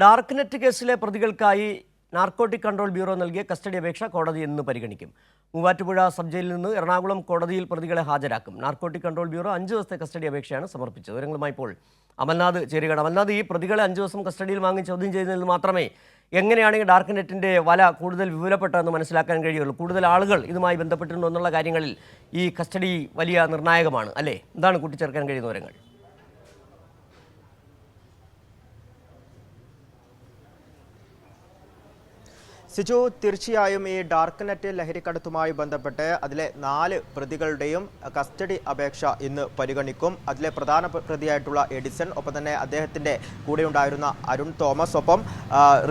Dark net കേസിലെ പ്രതികൾക്കായി narcotic control bureau നൽകിയ കസ്റ്റഡി അപേക്ഷ കോടതി ഇന്ന് പരിഗണിക്കും. മൂവാറ്റുപുഴ സബ് ജയിലിൽ നിന്ന് എറണാകുളം കോടതിയിൽ പ്രതികളെ ഹാജരാക്കും. നാർക്കോട്ടിക് കൺട്രോൾ ബ്യൂറോ അഞ്ച് ദിവസത്തെ കസ്റ്റഡി അപേക്ഷയാണ് സമർപ്പിച്ചത്. വിവരങ്ങളുമായി ഇപ്പോൾ അമൽനാഥ് ചേരുകയാണ്. അമൽനാഥ് ഈ പ്രതികളെ അഞ്ച് ദിവസം കസ്റ്റഡിയിൽ വാങ്ങി ചോദ്യം ചെയ്യുന്നതിൽ മാത്രമേ എങ്ങനെയാണ് ഈ ഡാർക്ക് നെറ്റിന്റെ വല കൂടുതൽ വിപുലപ്പെട്ടതെന്ന് മനസ്സിലാക്കാൻ കഴിയുള്ളൂ. കൂടുതൽ ആളുകൾ ഇതുമായി ബന്ധപ്പെട്ടിട്ടുണ്ടോ എന്നുള്ള കാര്യങ്ങളിൽ ഈ കസ്റ്റഡി വലിയ നിർണായകമാണ്. അല്ലേ? എന്താണ് കൂട്ടിച്ചേർക്കാൻ കഴിയുന്ന വിവരങ്ങൾ? സിജു തീർച്ചയായും ഈ ഡാർക്ക് നെറ്റ് ലഹരിക്കടത്തുമായി ബന്ധപ്പെട്ട് അതിലെ നാല് പ്രതികളുടെയും കസ്റ്റഡി അപേക്ഷ ഇന്ന് പരിഗണിക്കും. അതിലെ പ്രധാന പ്ര- പ്രതിയായിട്ടുള്ള എഡിസൺ ഒപ്പം തന്നെ അദ്ദേഹത്തിന്റെ കൂടെ ഉണ്ടായിരുന്ന അരുൺ തോമസ് ഒപ്പം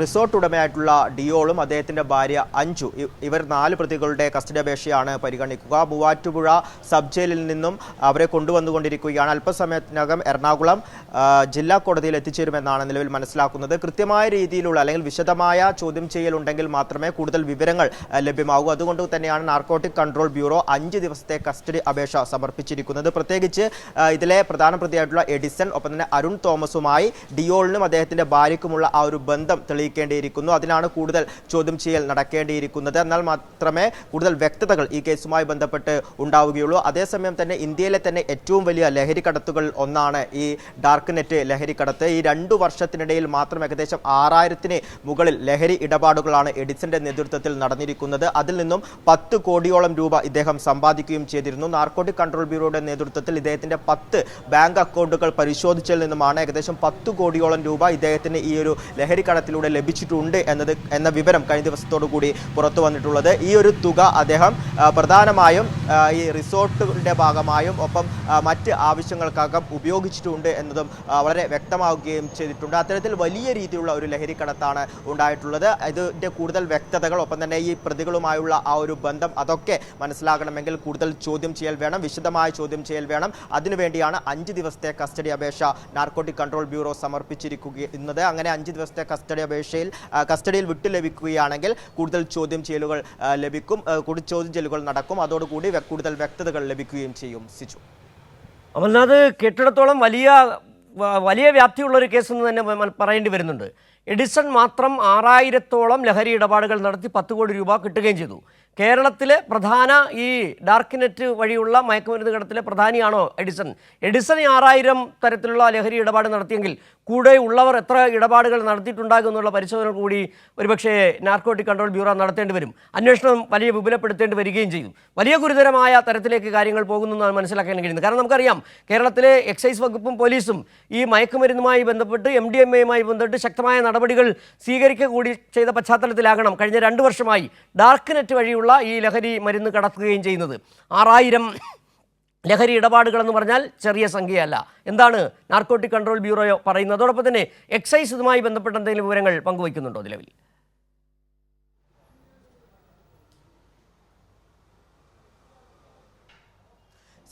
റിസോർട്ട് ഉടമയായിട്ടുള്ള ഡിയോളും അദ്ദേഹത്തിന്റെ ഭാര്യ അഞ്ചു ഇവർ നാല് പ്രതികളുടെ കസ്റ്റഡി അപേക്ഷയാണ് പരിഗണിക്കുക. മൂവാറ്റുപുഴ സബ് ജയിലിൽ നിന്നും അവരെ കൊണ്ടുവന്നുകൊണ്ടിരിക്കുകയാണ്. അല്പസമയത്തിനകം എറണാകുളം ജില്ലാ കോടതിയിൽ എത്തിച്ചേരുമെന്നാണ് നിലവിൽ മനസ്സിലാക്കുന്നത്. കൃത്യമായ രീതിയിലുള്ള അല്ലെങ്കിൽ വിശദമായ ചോദ്യം ചെയ്യലുണ്ടെങ്കിൽ മാത്രമേ കൂടുതൽ വിവരങ്ങൾ ലഭ്യമാകൂ. അതുകൊണ്ട് തന്നെയാണ് നാർക്കോട്ടിക് കൺട്രോൾ ബ്യൂറോ അഞ്ച് ദിവസത്തെ കസ്റ്റഡി അപേക്ഷ സമർപ്പിച്ചിരിക്കുന്നത്. പ്രത്യേകിച്ച് ഇതിലെ പ്രധാന പ്രതിയായിട്ടുള്ള എഡിസൺ ഒപ്പം തന്നെ അരുൺ തോമസുമായി ഡിയോളിനും അദ്ദേഹത്തിന്റെ ഭാര്യയ്ക്കുമുള്ള ആ ഒരു ബന്ധം തെളിയിക്കേണ്ടിയിരിക്കുന്നു. അതിനാണ് കൂടുതൽ ചോദ്യം ചെയ്യൽ നടക്കേണ്ടിയിരിക്കുന്നത്. എന്നാൽ മാത്രമേ കൂടുതൽ വ്യക്തതകൾ ഈ കേസുമായി ബന്ധപ്പെട്ട് ഉണ്ടാവുകയുള്ളൂ. അതേസമയം തന്നെ ഇന്ത്യയിലെ തന്നെ ഏറ്റവും വലിയ ലഹരി കടത്തുകൾ ഒന്നാണ് ഈ ഡാർക്ക് നെറ്റ് ലഹരി കടത്ത് ഈ രണ്ടു വർഷത്തിനിടയിൽ മാത്രം ഏകദേശം ആറായിരത്തിന് മുകളിൽ ലഹരി ഇടപാടുകളാണ് എഡിസന്റെ നേതൃത്വത്തിൽ നടന്നിരിക്കുന്നത്. അതിൽ നിന്നും പത്ത് കോടിയോളം രൂപ ഇദ്ദേഹം സമ്പാദിക്കുകയും ചെയ്തിരുന്നു. നാർക്കോട്ടിക് കൺട്രോൾ ബ്യൂറോയുടെ നേതൃത്വത്തിൽ ഇദ്ദേഹത്തിന്റെ പത്ത് ബാങ്ക് അക്കൗണ്ടുകൾ പരിശോധിച്ചതിൽ നിന്നുമാണ് ഏകദേശം പത്ത് കോടിയോളം രൂപ ഇദ്ദേഹത്തിന് ഈ ഒരു ലഹരിക്കടത്തിലൂടെ ലഭിച്ചിട്ടുണ്ട് എന്നത് എന്ന വിവരം കഴിഞ്ഞ ദിവസത്തോടു കൂടി പുറത്തു വന്നിട്ടുള്ളത്. ഈ ഒരു തുക അദ്ദേഹം പ്രധാനമായും ഈ റിസോർട്ടിന്റെ ഭാഗമായും ഒപ്പം മറ്റ് ആവശ്യങ്ങൾക്കകം ഉപയോഗിച്ചിട്ടുണ്ട് എന്നതും വളരെ വ്യക്തമാവുകയും ചെയ്തിട്ടുണ്ട്. അത്തരത്തിൽ വലിയ രീതിയിലുള്ള ഒരു ലഹരിക്കടത്താണ് ഉണ്ടായിട്ടുള്ളത്. ഇതിന്റെ കൂടുതൽ വ്യക്തതകൾ ഒപ്പം തന്നെ ഈ പ്രതികളുമായുള്ള ആ ഒരു ബന്ധം അതൊക്കെ മനസ്സിലാകണമെങ്കിൽ കൂടുതൽ ചോദ്യം ചെയ്യൽ വേണം വിശദമായ ചോദ്യം ചെയ്യൽ വേണം. അതിനുവേണ്ടിയാണ് അഞ്ച് ദിവസത്തെ കസ്റ്റഡി അപേക്ഷ നാർക്കോട്ടിക് കൺട്രോൾ ബ്യൂറോ സമർപ്പിച്ചിരിക്കുന്നത് അങ്ങനെ അഞ്ച് ദിവസത്തെ കസ്റ്റഡി അപേക്ഷയിൽ കസ്റ്റഡിയിൽ വിട്ടു ലഭിക്കുകയാണെങ്കിൽ കൂടുതൽ ചോദ്യം ചെയ്യലുകൾ ലഭിക്കും. കൂടുതൽ ചോദ്യം ചെയ്യലുകൾ നടക്കും. അതോടുകൂടി കൂടുതൽ വ്യക്തതകൾ ലഭിക്കുകയും ചെയ്യും സിജു. അമൽനാഥ് കെട്ടിടത്തോളം വലിയ വലിയ വ്യാപ്തിയുള്ള ഒരു കേസ് എന്ന് തന്നെ പറയേണ്ടി വരുന്നുണ്ട്. എഡിസൺ മാത്രം ആറായിരത്തോളം ലഹരി ഇടപാടുകൾ നടത്തി പത്ത് കോടി രൂപ കിട്ടുകയും ചെയ്തു. കേരളത്തിലെ പ്രധാന ഈ ഡാർക്ക് നെറ്റ് വഴിയുള്ള മയക്കുമരുന്ന് കടത്തിലെ പ്രധാനിയാണോ എഡിസൺ? എഡിസൺ ആറായിരം തരത്തിലുള്ള ലഹരി ഇടപാട് നടത്തിയെങ്കിൽ കൂടെ ഉള്ളവർ എത്ര ഇടപാടുകൾ നടത്തിയിട്ടുണ്ടാകും എന്നുള്ള പരിശോധന കൂടി ഒരുപക്ഷേ നാർക്കോട്ടിക് കൺട്രോൾ ബ്യൂറോ നടത്തേണ്ടി വരും. അന്വേഷണം വലിയ വിപുലപ്പെടുത്തേണ്ടി വരികയും ചെയ്യും. വലിയ ഗുരുതരമായ തരത്തിലേക്ക് കാര്യങ്ങൾ പോകുന്നു എന്നാണ് മനസ്സിലാക്കാൻ കഴിയുന്നത്. കാരണം നമുക്കറിയാം കേരളത്തിലെ എക്സൈസ് വകുപ്പും പോലീസും ഈ മയക്കുമരുന്നുമായി ബന്ധപ്പെട്ട് എം ഡി എം എയുമായി ബന്ധപ്പെട്ട് ശക്തമായ നടപടികൾ സ്വീകരിക്കുക കൂടി ചെയ്ത പശ്ചാത്തലത്തിലാകണം. കഴിഞ്ഞ രണ്ട് വർഷമായി ഡാർക്ക് നെറ്റ് വഴിയുള്ള ഈ ലഹരി മരുന്ന് കടത്തുകയും ചെയ്യുന്നത്. ആറായിരം ലഹരി ഇടപാടുകൾ എന്ന് പറഞ്ഞാൽ ചെറിയ സംഖ്യയല്ല. എന്താണ്? നാർക്കോട്ടിക് കൺട്രോൾ ബ്യൂറോയോ പറയുന്നത്. അതോടൊപ്പം തന്നെ എക്സൈസ് ഇതുമായി ബന്ധപ്പെട്ട എന്തെങ്കിലും വിവരങ്ങൾ പങ്കുവയ്ക്കുന്നുണ്ടോ നിലവിൽ?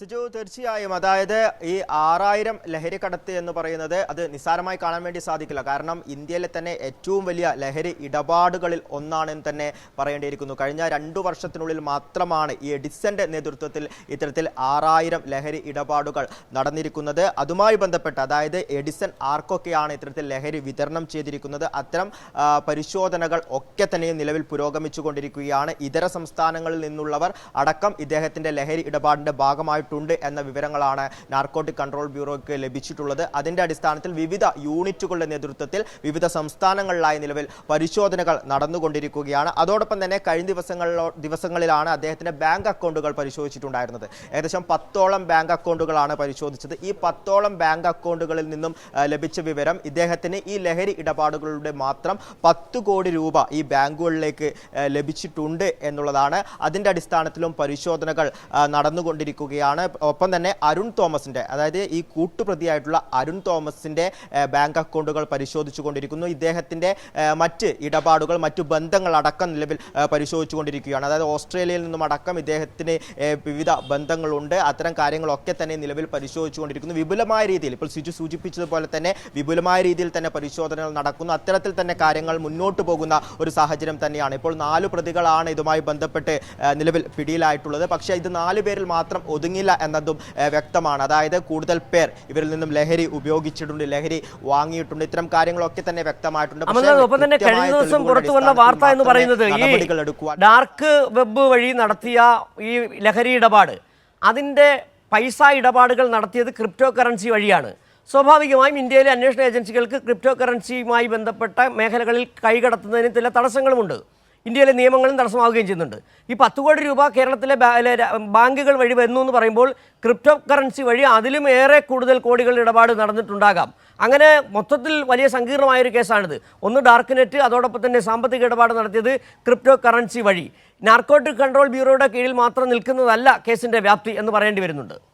സിജു തീർച്ചയായും. അതായത് ഈ ആറായിരം ലഹരി കടത്ത് എന്ന് പറയുന്നത് അത് നിസ്സാരമായി കാണാൻ വേണ്ടി സാധിക്കില്ല. കാരണം ഇന്ത്യയിലെ തന്നെ ഏറ്റവും വലിയ ലഹരി ഇടപാടുകളിൽ ഒന്നാണെന്ന് തന്നെ പറയേണ്ടിയിരിക്കുന്നു. കഴിഞ്ഞ രണ്ടു വർഷത്തിനുള്ളിൽ മാത്രമാണ് ഈ എഡിസന്റെ നേതൃത്വത്തിൽ ഇത്തരത്തിൽ ആറായിരം ലഹരി ഇടപാടുകൾ നടന്നിരിക്കുന്നത്. അതുമായി ബന്ധപ്പെട്ട് അതായത് എഡിസൺ ആർക്കൊക്കെയാണ് ഇത്തരത്തിൽ ലഹരി വിതരണം ചെയ്തിരിക്കുന്നത് അത്തരം പരിശോധനകൾ ഒക്കെ തന്നെയും നിലവിൽ പുരോഗമിച്ചുകൊണ്ടിരിക്കുകയാണ്. ഇതര സംസ്ഥാനങ്ങളിൽ നിന്നുള്ളവർ അടക്കം ഇദ്ദേഹത്തിന്റെ ലഹരി ഇടപാടിന്റെ ഭാഗമായിട്ടുണ്ട് എന്ന വിവരങ്ങളാണ് നാർക്കോട്ടിക് കൺട്രോൾ ബ്യൂറോയ്ക്ക് ലഭിച്ചിട്ടുള്ളത്. അതിന്റെ അടിസ്ഥാനത്തിൽ വിവിധ യൂണിറ്റുകളുടെ നേതൃത്വത്തിൽ വിവിധ സംസ്ഥാനങ്ങളിലായി നിലവിൽ പരിശോധനകൾ നടന്നുകൊണ്ടിരിക്കുകയാണ്. അതോടൊപ്പം തന്നെ കഴിഞ്ഞ ദിവസങ്ങളിലോ ദിവസങ്ങളിലാണ് അദ്ദേഹത്തിന്റെ ബാങ്ക് അക്കൗണ്ടുകൾ പരിശോധിച്ചിട്ടുണ്ടായിരുന്നത്. ഏകദേശം പത്തോളം ബാങ്ക് അക്കൗണ്ടുകളാണ് പരിശോധിച്ചത്. ഈ പത്തോളം ബാങ്ക് അക്കൗണ്ടുകളിൽ നിന്നും ലഭിച്ച വിവരം ഇദ്ദേഹത്തിന് ഈ ലഹരി ഇടപാടുകളുടെ മാത്രം പത്ത് കോടി രൂപ ഈ ബാങ്കുകളിലേക്ക് ലഭിച്ചിട്ടുണ്ട് എന്നുള്ളതാണ്. അതിന്റെ അടിസ്ഥാനത്തിലും പരിശോധനകൾ ആ, നടന്നുകൊണ്ടിരിക്കുകയാണ് ഒപ്പം തന്നെ അരുൺ തോമസിന്റെ അതായത് ഈ കൂട്ടുപ്രതിയായിട്ടുള്ള അരുൺ തോമസിന്റെ ബാങ്ക് അക്കൗണ്ടുകൾ പരിശോധിച്ചുകൊണ്ടിരിക്കുന്നു. ഇദ്ദേഹത്തിന്റെ മറ്റ് ഇടപാടുകൾ മറ്റു ബന്ധങ്ങൾ അടക്കം നിലവിൽ പരിശോധിച്ചുകൊണ്ടിരിക്കുകയാണ്. അതായത് ഓസ്ട്രേലിയയിൽ നിന്നും അടക്കം ഇദ്ദേഹത്തിന് വിവിധ ബന്ധങ്ങളുണ്ട്. അത്തരം കാര്യങ്ങളൊക്കെ തന്നെ നിലവിൽ പരിശോധിച്ചുകൊണ്ടിരിക്കുന്നു. വിപുലമായ രീതിയിൽ ഇപ്പോൾ സിജു സൂചിപ്പിച്ചതുപോലെ തന്നെ വിപുലമായ രീതിയിൽ തന്നെ പരിശോധനകൾ നടക്കുന്നു. അത്തരത്തിൽ തന്നെ കാര്യങ്ങൾ മുന്നോട്ട് പോകുന്ന ഒരു സാഹചര്യം തന്നെയാണ്. ഇപ്പോൾ നാല് പ്രതികളാണ് ഇതുമായി ബന്ധപ്പെട്ട് നിലവിൽ പിടിയിലായിട്ടുള്ളത്. പക്ഷേ ഇത് നാല് പേരിൽ മാത്രം ഒതുങ്ങി കഴിഞ്ഞില്ല എന്നതും വ്യക്തമാണ്. അതായത് കൂടുതൽ പേർ ഇവരിൽ നിന്നും ലഹരി ഉപയോഗിച്ചിട്ടുണ്ട് ലഹരി വാങ്ങിയിട്ടുണ്ട്. ഇത്തരം കാര്യങ്ങളൊക്കെ തന്നെ വ്യക്തമായിട്ടുണ്ട്. പക്ഷേ ഒപ്പം തന്നെ കഴിഞ്ഞ ദിവസം പുറത്തു വന്ന വാർത്ത എന്ന് പറയുന്നത് ഡാർക്ക് വെബ് വഴി നടത്തിയ ഈ ലഹരി ഇടപാട്. അതിന്റെ പൈസ ഇടപാടുകൾ നടത്തിയത് ക്രിപ്റ്റോ കറൻസി വഴിയാണ്. സ്വാഭാവികമായും ഇന്ത്യയിലെ അന്വേഷണ ഏജൻസികൾക്ക് ക്രിപ്റ്റോ കറൻസിയുമായി ബന്ധപ്പെട്ട മേഖലകളിൽ കൈകടത്തുന്നതിന് ചില തടസ്സങ്ങളുമുണ്ട്. ഇന്ത്യയിലെ നിയമങ്ങളും തടസ്സമാവുകയും ചെയ്യുന്നുണ്ട്. ഈ പത്ത് കോടി രൂപ കേരളത്തിലെ ബാങ്കുകൾ വഴി വന്നു എന്ന് പറയുമ്പോൾ ക്രിപ്റ്റോ കറൻസി വഴി അതിലും ഏറെ കൂടുതൽ കോടികൾ ഇടപാട് നടന്നിട്ടുണ്ടാകാം. അങ്ങനെ മൊത്തത്തിൽ വലിയ സങ്കീർണമായൊരു കേസാണിത്. ഒന്ന് ഡാർക്ക് നെറ്റ് അതോടൊപ്പം തന്നെ സാമ്പത്തിക ഇടപാട് നടത്തിയത് ക്രിപ്റ്റോ കറൻസി വഴി. നാർക്കോട്ടിക് കൺട്രോൾ ബ്യൂറോയുടെ കീഴിൽ മാത്രം നിൽക്കുന്നതല്ല കേസിന്റെ വ്യാപ്തി എന്ന് പറയേണ്ടി വരുന്നുണ്ട്.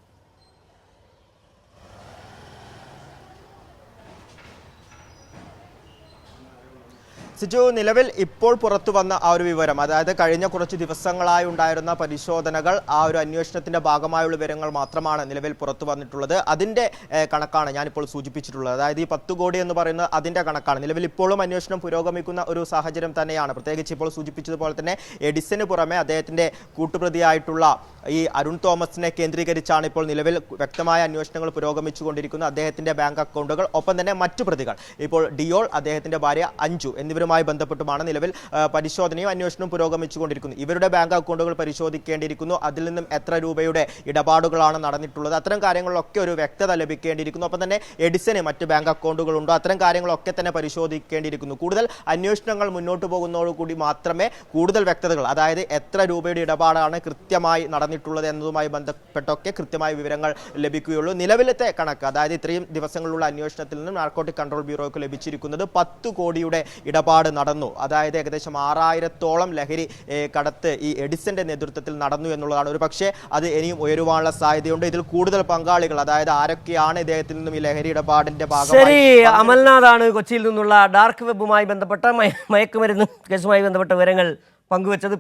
സിജു നിലവിൽ ഇപ്പോൾ പുറത്തു വന്ന ആ ഒരു വിവരം അതായത് കഴിഞ്ഞ കുറച്ച് ദിവസങ്ങളായി ഉണ്ടായിരുന്ന പരിശോധനകൾ ആ ഒരു അന്വേഷണത്തിന്റെ ഭാഗമായുള്ള വിവരങ്ങൾ മാത്രമാണ് നിലവിൽ പുറത്തു വന്നിട്ടുള്ളത്. അതിന്റെ കണക്കാണ് ഞാനിപ്പോൾ സൂചിപ്പിച്ചിട്ടുള്ളത്. അതായത് ഈ പത്ത് കോടി എന്ന് പറയുന്നത് അതിന്റെ കണക്കാണ്. നിലവിൽ ഇപ്പോഴും അന്വേഷണം പുരോഗമിക്കുന്ന ഒരു സാഹചര്യം തന്നെയാണ്. പ്രത്യേകിച്ച് ഇപ്പോൾ സൂചിപ്പിച്ചതുപോലെ തന്നെ എഡിസന് പുറമെ അദ്ദേഹത്തിന്റെ കൂട്ടുപ്രതിയായിട്ടുള്ള ഈ അരുൺ തോമസിനെ കേന്ദ്രീകരിച്ചാണ് ഇപ്പോൾ നിലവിൽ വ്യക്തമായ അന്വേഷണങ്ങൾ പുരോഗമിച്ചുകൊണ്ടിരിക്കുന്നത് അദ്ദേഹത്തിന്റെ ബാങ്ക് അക്കൗണ്ടുകൾ ഒപ്പം തന്നെ മറ്റു പ്രതികൾ. ഇപ്പോൾ ഡിയോൾ അദ്ദേഹത്തിന്റെ ഭാര്യ അഞ്ചു എന്നിവരുമായി ബന്ധപ്പെട്ടുമാണ് നിലവിൽ പരിശോധനയും അന്വേഷണവും പുരോഗമിച്ചുകൊണ്ടിരിക്കുന്നത് ഇവരുടെ ബാങ്ക് അക്കൗണ്ടുകൾ പരിശോധിക്കേണ്ടിയിരിക്കുന്നു. അതിൽ നിന്നും എത്ര രൂപയുടെ ഇടപാടുകളാണ് നടന്നിട്ടുള്ളത്. അത്തരം കാര്യങ്ങളിലൊക്കെ ഒരു വ്യക്തത ലഭിക്കേണ്ടിയിരിക്കുന്നു. ഒപ്പം തന്നെ എഡിസന് മറ്റ് ബാങ്ക് അക്കൗണ്ടുകളുണ്ടോ. അത്തരം കാര്യങ്ങളൊക്കെ തന്നെ പരിശോധിക്കേണ്ടിയിരിക്കുന്നു. കൂടുതൽ അന്വേഷണങ്ങൾ മുന്നോട്ട് പോകുന്നതോടുകൂടി മാത്രമേ കൂടുതൽ വ്യക്തതകൾ അതായത് എത്ര രൂപയുടെ ഇടപാടാണ് കൃത്യമായി നടന്നിട്ടുള്ളത് എന്നതുമായി ബന്ധപ്പെട്ടൊക്കെ കൃത്യമായ വിവരങ്ങൾ ലഭിക്കുകയുള്ളൂ. നിലവിലത്തെ കണക്ക് അതായത് ഇത്രയും ദിവസങ്ങളിലുള്ള അന്വേഷണത്തിൽ നിന്നും നാർക്കോട്ടിക് കൺട്രോൾ ബ്യൂറോയ്ക്ക് ലഭിച്ചിരിക്കുന്നത് പത്ത് കോടിയുടെ ഇടപാട് നടന്നു. അതായത് ഏകദേശം ആറായിരത്തോളം ലഹരി കടത്ത് ഈ എഡിസന്റെ നേതൃത്വത്തിൽ നടന്നു എന്നുള്ളതാണ്. ഒരു പക്ഷേ അത് ഇനിയും ഉയരുവാനുള്ള സാധ്യതയുണ്ട്. ഇതിൽ കൂടുതൽ പങ്കാളികൾ അതായത് ആരൊക്കെയാണ് ഇദ്ദേഹത്തിൽ നിന്നും ഈ ലഹരി ഇടപാടിന്റെ ഭാഗമായി അമൽനാഥാണ് കൊച്ചിയിൽ നിന്നുള്ള ഡാർക്ക് വെബുമായി ബന്ധപ്പെട്ട മയക്കുമരുന്ന് കേസുമായി ബന്ധപ്പെട്ട വിവരങ്ങൾ പങ്കുവച്ചത്.